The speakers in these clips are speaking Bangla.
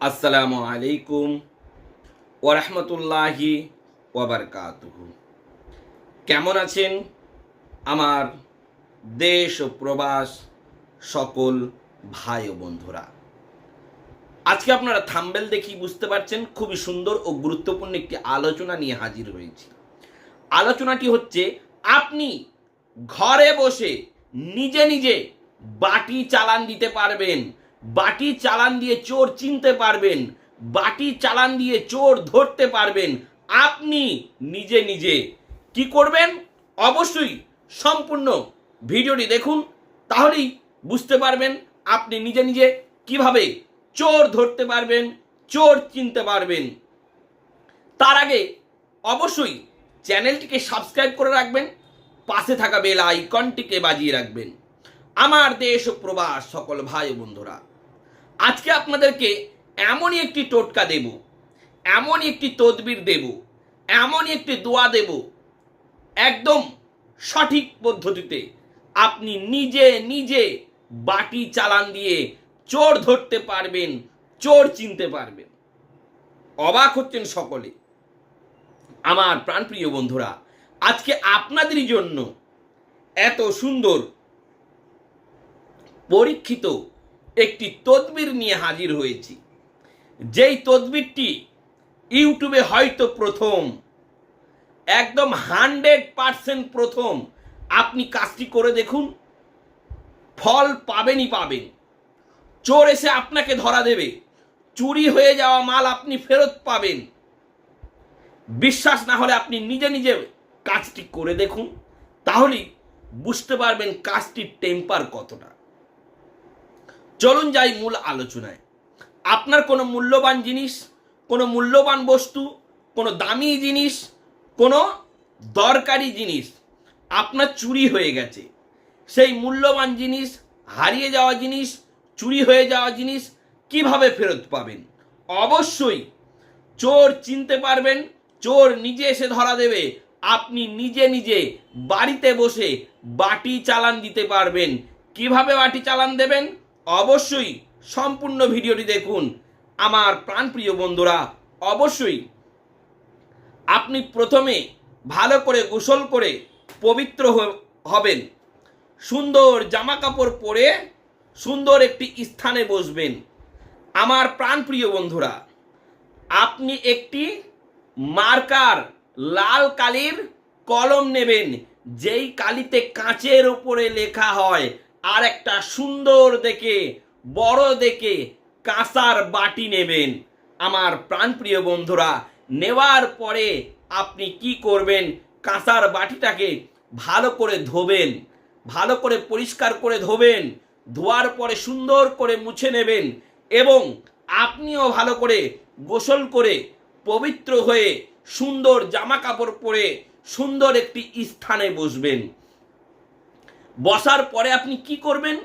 আসসালামু আলাইকুম ওরহমতুল্লাহি ওবরকাতুহু কেমন আছেন আমার দেশ ও প্রবাস সকল ভাই ও বন্ধুরা? আজকে আপনারা থাম্বেল দেখি বুঝতে পারছেন, খুবই সুন্দর ও গুরুত্বপূর্ণ একটি আলোচনা নিয়ে হাজির হয়েছি। আলোচনাটি হচ্ছে, আপনি ঘরে বসে নিজে নিজে বাটি চালান দিতে পারবেন, বাটি চালান দিয়ে চোর চিনতে পারবেন, বাটি চালান দিয়ে চোর ধরতে পারবেন, আপনি নিজে নিজে কি করবেন? অবশ্যই সম্পূর্ণ ভিডিওটি দেখুন, তাহলেই বুঝতে পারবেন আপনি নিজে নিজে কীভাবে চোর ধরতে পারবেন, চোর চিনতে পারবেন। তার আগে অবশ্যই চ্যানেলটিকে সাবস্ক্রাইব করে রাখবেন, পাশে থাকা বেল আইকনটিকে বাজিয়ে রাখবেন। আমার দেশ প্রবাস, সকল ভাই বন্ধুরা, আজকে আপনাদেরকে এমনই একটি টোটকা দেব, এমনই একটি তদবির দেব, এমনই একটি দোয়া দেব, একদম সঠিক পদ্ধতিতে আপনি নিজে নিজে বাটি চালান দিয়ে চোর ধরতে পারবেন, চোর চিনতে পারবেন। অবাক হচ্ছেন সকলে। আমার প্রাণপ্রিয় বন্ধুরা, আজকে আপনাদেরই জন্য এত সুন্দর, পরীক্ষিত একটি তদবির নিয়ে হাজির হয়েছি। যেই তদবিরটি ইউটিউবে হয়তো প্রথম, একদম হান্ড্রেড পারসেন্ট প্রথম। আপনি কাজটি করে দেখুন, ফল পাবেনই পাবেন। চোর এসে আপনাকে ধরা দেবে। চুরি হয়ে যাওয়া মাল আপনি ফেরত পাবেন। বিশ্বাস না হলে আপনি নিজে নিজে কাজটি করে দেখুন। তাহলেই বুঝতে পারবেন কাজটির টেম্পার কতটা। চলুন যাই মূল আলোচনায়। আপনার কোনো মূল্যবান জিনিস, কোনো মূল্যবান বস্তু, কোনো দামি জিনিস, কোনো দরকারি জিনিস আপনার চুরি হয়ে গেছে। সেই মূল্যবান জিনিস, হারিয়ে যাওয়া জিনিস চুরি হয়ে যাওয়া জিনিস কীভাবে ফেরত পাবেন? অবশ্যই চোর চিনতে পারবেন, চোর নিজে এসে ধরা দেবে, আপনি নিজে নিজে বাড়িতে বসে বাটি চালান দিতে পারবেন। কীভাবে বাটি চালান দেবেন? অবশ্যই সম্পূর্ণ ভিডিওটি দেখুন। আমার প্রাণপ্রিয় বন্ধুরা, অবশ্যই আপনি প্রথমে ভালো করে গোসল করে পবিত্র হবেন। সুন্দর জামা কাপড় পরে সুন্দর একটি স্থানে বসবেন। আমার প্রাণপ্রিয় বন্ধুরা, আপনি একটি মার্কার লাল কালির কলম নেবেন, যেই কালিতে কাঁচের উপরে লেখা হয়, আর একটা সুন্দর দেখে, বড় দেখে কাঁসার বাটি নেবেন। আমার প্রাণপ্রিয় বন্ধুরা, নেওয়ার পরে আপনি কি করবেন? কাঁসার বাটিটাকে ভালো করে ধোবেন, ভালো করে পরিষ্কার করে ধোবেন ধোয়ার পরে সুন্দর করে মুছে নেবেন এবং আপনিও ভালো করে গোসল করে পবিত্র হয়ে সুন্দর জামা কাপড় পরে সুন্দর একটি স্থানে বসবেন। বসার পরে আপনি কি করবেন?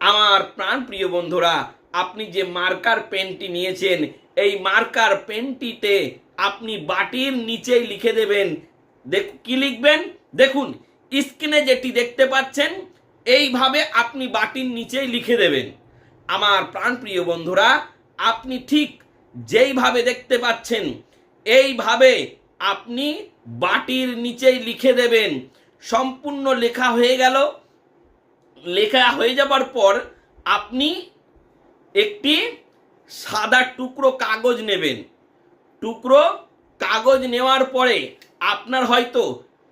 আমার প্রাণ প্রিয় বন্ধুরা, আপনি যে মার্কার পেনটি নিয়েছেন, এই মার্কার পেনটিতে আপনি বাটির নিচেই লিখে দেবেন। দেখ কি লিখবেন? দেখুন, স্ক্রিনে যেটি দেখতে পাচ্ছেন এইভাবে আপনি বাটির নিচেই লিখে দেবেন। আমার প্রাণপ্রিয় বন্ধুরা, আপনি ঠিক যেইভাবে দেখতে পাচ্ছেন, এইভাবে আপনি বাটির নিচেই লিখে দেবেন। সম্পূর্ণ লেখা হয়ে গেল। লেখা হয়ে যাবার পর আপনি একটি সাদা টুকরো কাগজ নেবেন। টুকরো কাগজ নেওয়ার পরে আপনার হয়তো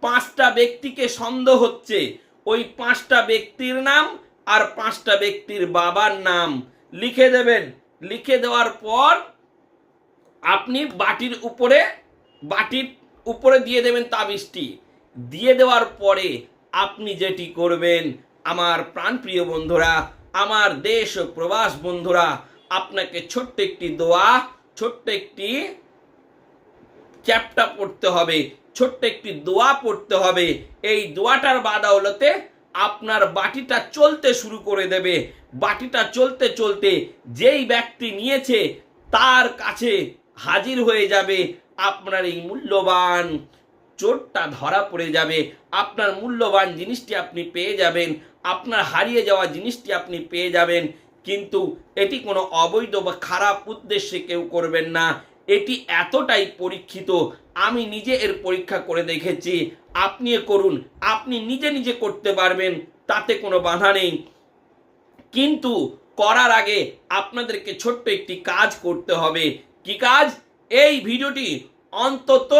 পাঁচটা ব্যক্তিকে সন্দেহ হচ্ছে ওই পাঁচটা ব্যক্তির নাম আর পাঁচটা ব্যক্তির বাবার নাম। লিখে দেবেন। লিখে দেওয়ার পর আপনি বাটির উপরে বাটির উপরে দিয়ে দেবেন তাবিজটি। দিয়ে দেওয়ার পরে আপনি যেটি করবেন, আমার প্রাণপ্রিয় বন্ধুরা, আমার দেশ ও প্রবাস বন্ধুরা, আপনাকে ছোট্ট একটি দোয়া, ছোট্ট একটি চ্যাপটা পড়তে হবে। ছোট্ট একটি দোয়া পড়তে হবে। এই দোয়াটার বাদাওলতে আপনার বাটিটা চলতে শুরু করে দেবে। বাটিটা চলতে চলতে যেই ব্যক্তি নিয়েছে তার কাছে হাজির হয়ে যাবে আপনার এই মূল্যবান চোরটা ধরা পড়ে যাবে। আপনার মূল্যবান জিনিসটি আপনি পেয়ে যাবেন। আপনার হারিয়ে যাওয়া জিনিসটি আপনি পেয়ে যাবেন। কিন্তু এটি কোনো অবৈধ বা খারাপ উদ্দেশ্যে কেউ করবেন না। এটি এতটাই পরীক্ষিত, আমি নিজে এর পরীক্ষা করে দেখেছি। আপনি করুন, আপনি নিজে নিজে করতে পারবেন, তাতে কোনো বাধা নেই। কিন্তু করার আগে আপনাদেরকে ছোট্ট একটি কাজ করতে হবে। কি কাজ? এই ভিডিওটি অন্তত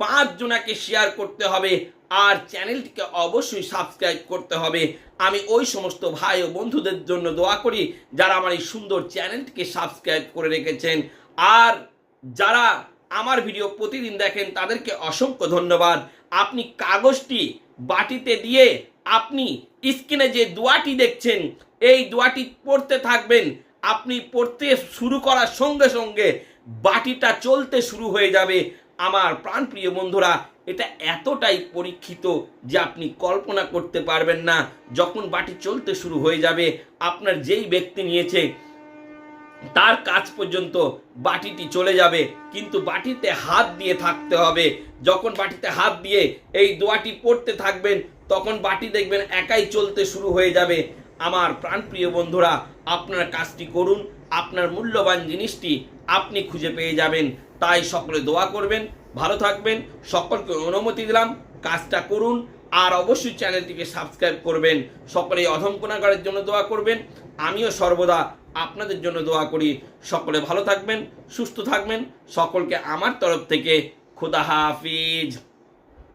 পাঁচ জনাকে শেয়ার করতে হবে আর চ্যানেলটিকে অবশ্যই সাবস্ক্রাইব করতে হবে। আমি ওই সমস্ত ভাই ও বন্ধুদের জন্য দোয়া করি, যারা আমার এই সুন্দর চ্যানেলটিকে সাবস্ক্রাইব করে রেখেছেন। আর যারা আমার ভিডিও প্রতিদিন দেখেন, তাদেরকে অসংখ্য ধন্যবাদ। আপনি কাগজটি বাটিতে দিয়ে আপনি স্ক্রিনে যে দোয়াটি দেখছেন, এই দোয়াটি পড়তে থাকবেন। আপনি পড়তে শুরু করার সঙ্গে সঙ্গে বাটিটা চলতে শুরু হয়ে যাবে। আমার প্রাণপ্রিয় বন্ধুরা, এটা এতটাই পরীক্ষিত যে আপনি কল্পনা করতে পারবেন না। যখন বাটি চলতে শুরু হয়ে যাবে, আপনার যেই ব্যক্তি নিয়েছে তার কাজ পর্যন্ত বাটিটি চলে যাবে। কিন্তু বাটিতে হাত দিয়ে থাকতে হবে। যখন বাটিতে হাত দিয়ে এই দোয়াটি পড়তে থাকবেন, তখন বাটি দেখবেন একাই চলতে শুরু হয়ে যাবে। আমার প্রাণপ্রিয় বন্ধুরা, আপনার কাজটি করুন, আপনার মূল্যবান জিনিসটি আপনি খুঁজে পেয়ে যাবেন। তাই সকলে দোয়া করবেন, ভালো থাকবেন, সকলকে অনুমতি দিলাম, কাজটা করুন, আর অবশ্যই চ্যানেলটিকে সাবস্ক্রাইব করবেন। সকলে অধমকোনাগারের জন্য দোয়া করবেন। আমিও সর্বদা আপনাদের জন্য দোয়া করি। সকলে ভালো থাকবেন, সুস্থ থাকবেন। সকলকে আমার তরফ থেকে খুদা হাফিজ।